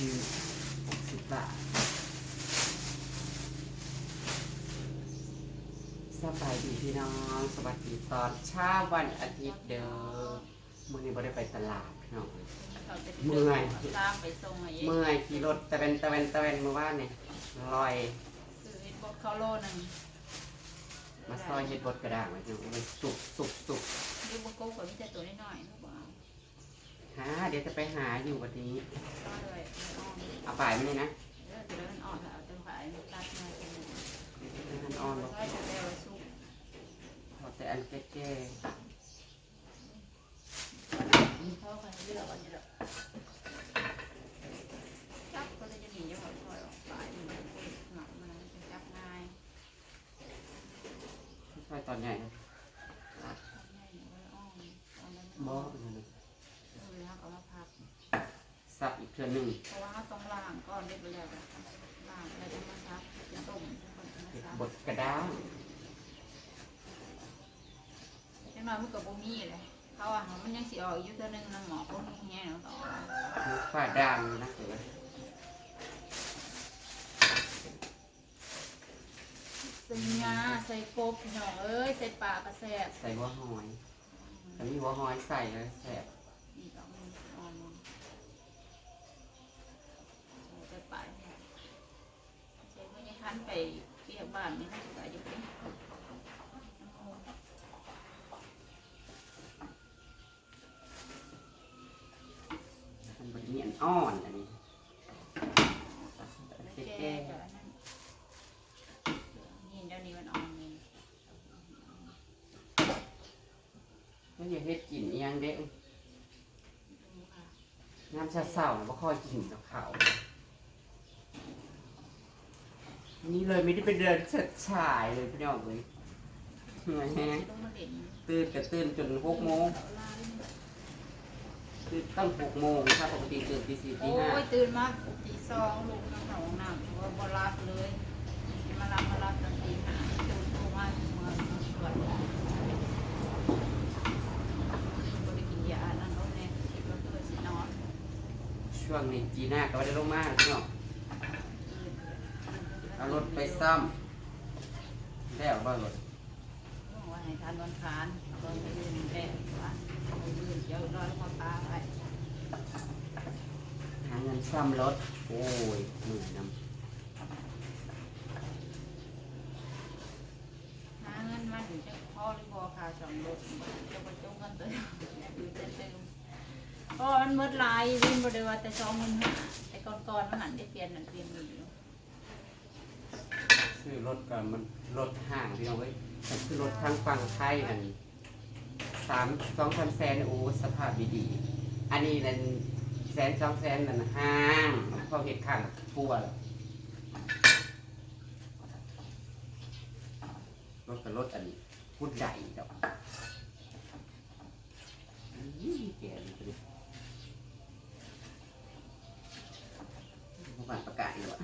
ยืดหกสิบบาทสบายดีพี่น้องสวัสดีตอนเช้าวันอาทิตย์เด้อมื่อนี้ไม่ได้ไปตลาดพี่น้องเขาจะเมื่อย ตามไปส่งไอ้เมื่อยขี่รถตะเวนตะเวนตะเวนเมื่อวานนี่ลอยซื้อไอ้บดเขาโลหนึงมาซอยเห็ดบดกระด้างไว้พี่น้องมันสุกสุกสุกยูบโก้คนมีแต่ตัวน้อยๆเขาบอก เอาหาเดี๋ยวจะไปหาอยู่วันนี้ เอาเลยไม่อ่อนเอาป่ายไม่นี่นะเออจะเดินอ่อนแล้วเอาตัวขายตัดมาเป็นหนึ่งมันอ่อนบอกก็จะแล้วสุกพอแต่อันแก่เขาคนที่เราคนนี้เราจับก็จะหนีจะถอยถอยออกไปมันหนักมันจะจับง่าย ๆซอยตอนใหญ่นะ ง่ายหนูก็อ่อนอ่อนแล้ว บ่ เออแล้วเอามาพัก สับอีกเทื่อหนึงเพราะว่าเขาต้องล้างก่อนเรียบร้อยแล้วล้างแล้วจะมาซับจะต้มก่อนจะมาเห็ดซับดกระด้างจังน้อยมันกับบ่มีเลยเขาว่ามันยังสิออกอยู่ตัวหนึงนะหมอคนนี้แง่เนาะต่อมือฝ่าด่างอยู่นะเกิดใส่งาใส่กบพี่น้องเอ้ยใส่ปลากระแสบใส่หัวหอยถ้ามีหัวหอยใส่เลยแซ่บ อีกเอามืออ่อนมันใส่ปลาเนี่ย ใส่เมื่อยันไปเปียกบ้านนี่น่าจะได้อยู่มันเนียนอ่อนอันนี้แก้กับอันนั้นนี่เดี๋ยวนี้มันอ่อนนี่มันอย่าเฮ็ดกินอีหยังเด้ดูค่ะน้ำชาเศร้าบ่ค่อยกินกับข้าว นี่เลยไม่ได้ไปเดินเฉิดฉายเลยพี่น้องเลยเหนื่อยแฮงตื่นก็ตื่นจนหกโมงตื่นตั้งหกโมงถ้าปกติตื่นตีสี่ตีโอ้ห้ายตื่นมาตีสองลูกน้ำหนองน้ำว่าบ่รับเลยมารับมารับตอนตีห้าตื่นตัวมาเมื่อเกิดบ่ได้กินยานั่นโน่นนี่คิดว่าเกิดสินอนช่วงนี้จีน่าก็ไม่ได้ลงมาพี่น้อง เอารถไปซ่อมแล้วบ้างรถว่าให้ทานวันคานตอนไปยืนแดดว่าไปยืนเจ้ารอยมาปลาไปหาเงินซ่อมรถ โอ้ยเหนื่อยนหาเงินมาถึงจะพ่อหรือพ่อขาสองรถจะไปจงเงินตัวดูเต็มเต็มเพราะมันมืดลายวินบริวารแต่สองหมื่นห้าแต่ก่อนๆมันหันได้เปลี่ยนนั่นเปลี่ยนนี่อยู่ำ ซื้อรถก่อนมันรถห่างพี่น้องเว้ยคือรถทางฝั่งไทยนั่นสามสองสามแสนโอ้สภาพดีๆอันนี้นั่นแสนสองแสนนั่นห้างพอเห็ดข้างปัวรถกับรถอันนี้พูดใหญ่ดอกอื้อแก่เลยตัวนี้ผู้ผ่านประกาศอยู่อะ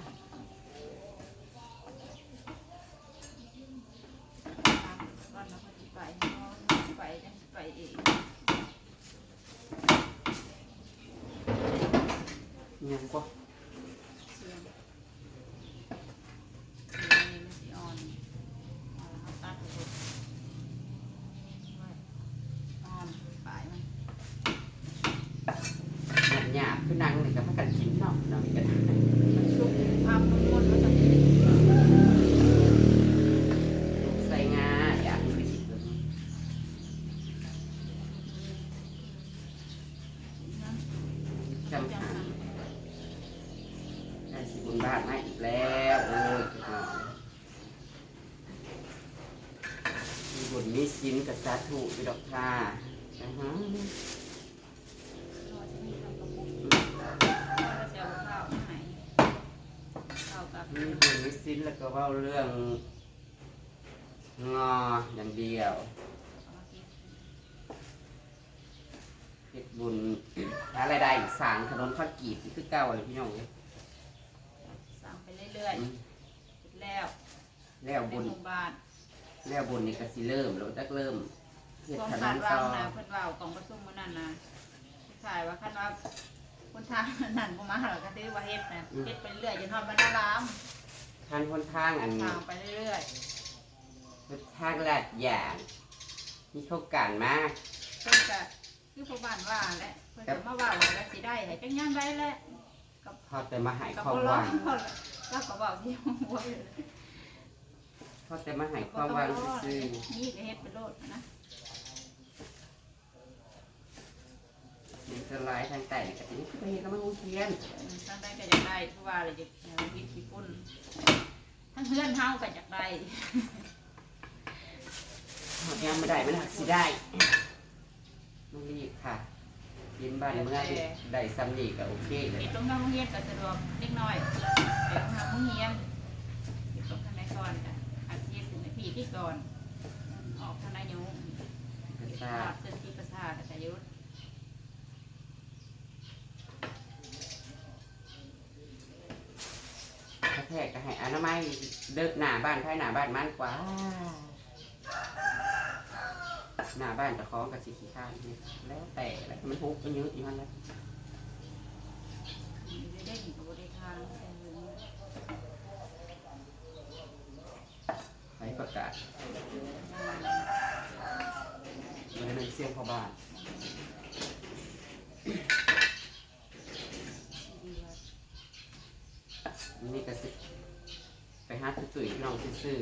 ก่อนแล้วก็สิไปไปจังสิไปเอง ยังก็ เสียงเสียงนี่มันสิอ่อนอ่อนแล้วเขาตัดให้ดูไว้อ่อนปลายมัน หยาบหยาบคือนังนี่ก็พักกันกินเนาะเนาะนี่ก็ได้ มันชุบภาพมันม้วนมันจะมี ใส่งาอยากให้ไปกินเลย นะ จำหันได้สิบุญบาทมาอีกแล้วโอ้ยมีบุญมีสินกับสา ธุไปดอกค่ะนะฮะเราจะมีทำกระปุกเราจะเอาข้าวมาให้ข้าวกับมีบุญมีสินแล้วก็เว่าเรื่องงออย่างเดียวเฮ็ดบุญหารายได้สร้างถนนข้าวกีบคือเก่าเลยพี่น้องเอ้ยสั่งไปเรื่อยๆแล้วแล้วในบุญหมู่บ้านแล้วบุญนี่ก็สิเริ่มแล้วจักเริ่ม เฮ็ดความถนคาดนหวัต่งอนะเพิ่นว่าเอากล่องประชุมมื้อนั้นนะขายว่าคันว่าคนทางนั่นบ่มาหรอกก็ถือว่าเฮ็ดนะเฮ็ดไปเรื่อยจนฮอดบรรณารามทางคนทางอันทางไปเรื่อยทางลาดยางนี่เขาการมาก ๆเพิ่นก็คือพ่อบ้านว่าแหละเพิ่นจะมาว่าว่าสิได้ให้จังยามได้แหละ พอแต่มาใหายก็ความบ่หร้อวังงพอแล้วก็บอกที่ว่าพอแต่มาใหายความหวังซื่อนี่ก็เฮ็ดไปโลดนะ ๆมันจะลายทางแต่กับนี้ก็ไปเห็นแล้วมันงูเทียนทางใดก็อยากได้คือว่าเลยจะวิธีปุ่นทั้งเพื่อนเฮาก็อยากได้หากยังไม่ได้มันหักสิได้ต้องรีบค่ะยิ้มบ้านเมื่อได้ซ้ำนี่ก็โอเคเลยติดลงทางโรงเรียนก็สะดวกเล็กน้อยไปทางโรงเรียนติดลงทางไหนก่อนจ้ะอาชีพถึงในพี่ที่ก่อนออกทางนายกกระประซาสาทเส้นที่ประสาทแต่ยุทธ ถ้าแพ ทย์ก็ให้อนามัยเดิกหน้าบ้านภายหน้าบ้านมันกว่าหน้าบ้านจะคล้องกับสีขี้ข้างนี่แล้วแต่แล้วมันฮุบมันเยอะอยู่มันและมีได้ดีกับบริทางให้ประกาศมันเป็นเสียงพ่อบ้านนี่ก็สิ ไปหาตุ้ยตุ้ยๆน้องซื้อ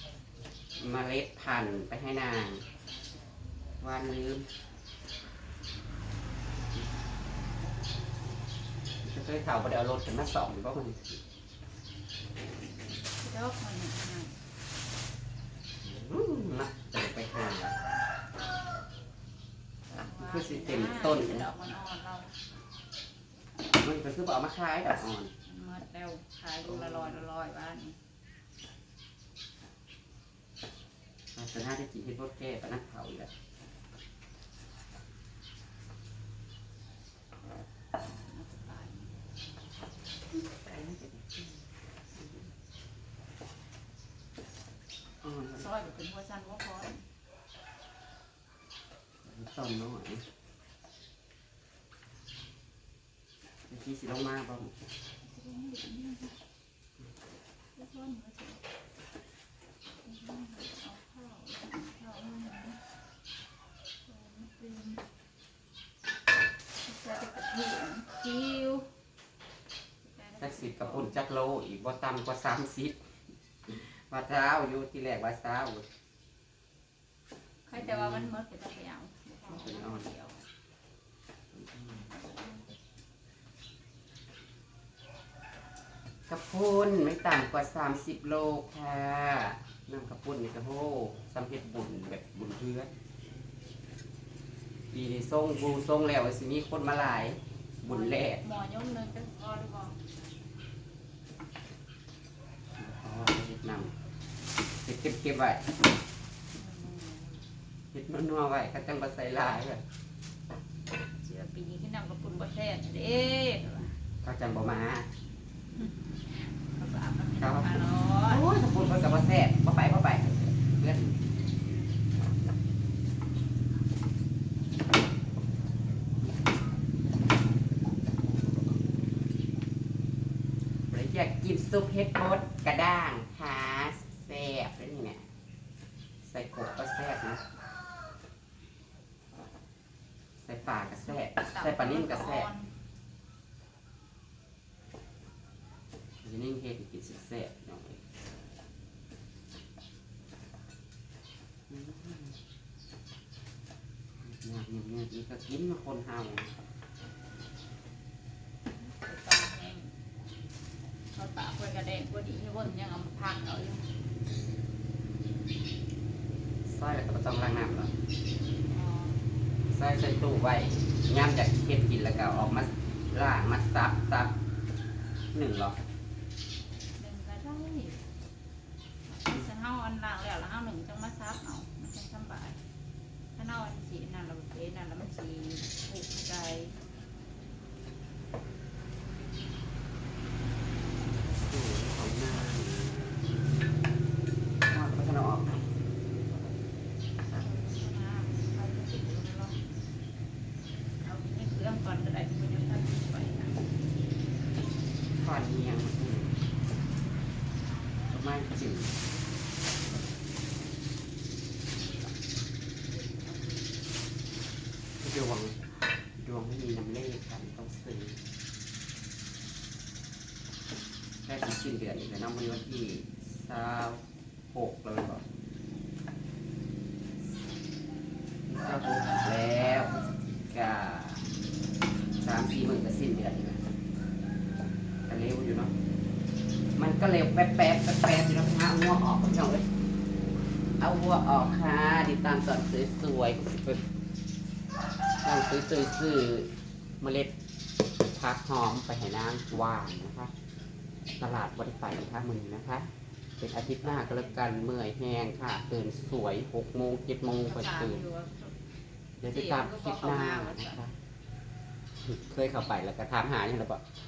ๆเมล็ดพันธุ์ไปให้นางวานลืมจะเคยข่าวประเดี๋ยวรถกันมาสองก็มันดอกมันเนี่ยนะอื้อนะจะไปหาคือสิเต็มต้น ดอกมันอ่อนเรามันก็คือบอกเอามาขายดอกอ่อน เมื่อแล้วขายลูกละร้อยละร้อยบ้านนี่อาจจะน่าจะกินที่พวกแก้ปะนักเขาอีกแล้วมันจะตายอ่อนซอยแบบเป็นหัวชันหัวคอยต้นน้อยเมื่อกี้สิลงมาบ่ คิวจักสิบกระปุ่นจักโลอีกบ่ต่ำกว่าสามสิบว่าเท้าอยู่ที่แรกว่าเท้าใครแต่ว่ามันมดเป็นตะเกียงเดียว กระ ปุ่นไม่ต่ำกว่าสามสิบโลค่ะน้ำกระปุ่นนี่กระโหสำเพ็จบุญแบบบุญเพื่อนปีนี้ส่งบูส่งแล้วสิมีคนมาหลาย บุญแหลกหมอยงเนินจะพอหรือเปล่าอ๋อเฮ็ดนำเก็บเก็บเก็บไว้เฮ็ดนัวๆไว้ก็จังบ่ใส่หลายแบบเชื่อปีนี้ขึ้นนำกับปุ่นบ่แท้เด้เขาจังบ่มาภา ษามันไม่ได้มาหรอโอ้ยถ้าพูเพิ่นก็บ่แซ่บบ่ไปบ่ไปเพื่อนหรือยากกินซุปเฮ็ดบดกระด้างค่ะแซ่บแล้วนี่เนี่ยใส่กบก็แซ่บนะ ใส่ปลาก็แซ่บใส่ปลานิ่มก็แซ่บ อันนี้เฮ็ดกินแซ่บๆน้องเอ้ยอืมอยากเนี่ยเนี่ยนี่ก็กินมาคนเฮาเขาตากไว้กระเด็นพอดีให้เบิ่งยังเอามาพักเอาอยู่ซอยแล้วก็ต้องล้างน้ำหรอใส่ใส่ตู้ไว้ย่ำจากเก็บกินแล้วก็อออกมาล่างมาซับซับหนึ่งหรอก หนึ่งก็ได้ถ้าเฮาอันล่างแล้วแล้วเฮาหนึ่งจังมาซับเอามันจังสำบายถ้าเฮาอันสีนั่นเราเทนั่นแล้วมัน สีถูกใจตู้ของหน้าเอาก็จะเอาออกเอาไปติดดูเนาะเอาไปให้เครื่องก่อนก็ได้มันยังทันไปก่อนเนียงอืมก็ไม่จืดดวงดวงไม่มีน้ำเลขค่ะต้องซื้อแค่สิสิ้ นเดือนอีกแล้วเน้องมือวันที่สามหกแล้วบอกสามหกแล้วกาสามสี่หมื่นก็สิ้นเดือนอีกแล้วก็เร็วอยู่เนาะมันก็เร็วแป๊บๆแป๊บแป๊บอยู่แล้วค่ะเอาหัวออกพี่น้องเอ้ยเอาหัวออกค่ะติดตามตอนสวยๆก็สิเป็นนั่งซื้อซื้อเมล็ดพักหอมไปให้นางหวานนะคะ ตลาดวันไปค่ะมือนะคะ เป็นอาทิตย์หน้าก็แล้วกันเมื่อยแห้งค่ะ ตื่นสวยหกโมงเจ็ดโมงก็ตื่น เดี๋ยวจะตามคลิปหน้านะคะ เคยเข้าไปแล้วก็ถามหาอย่างไรบอกเ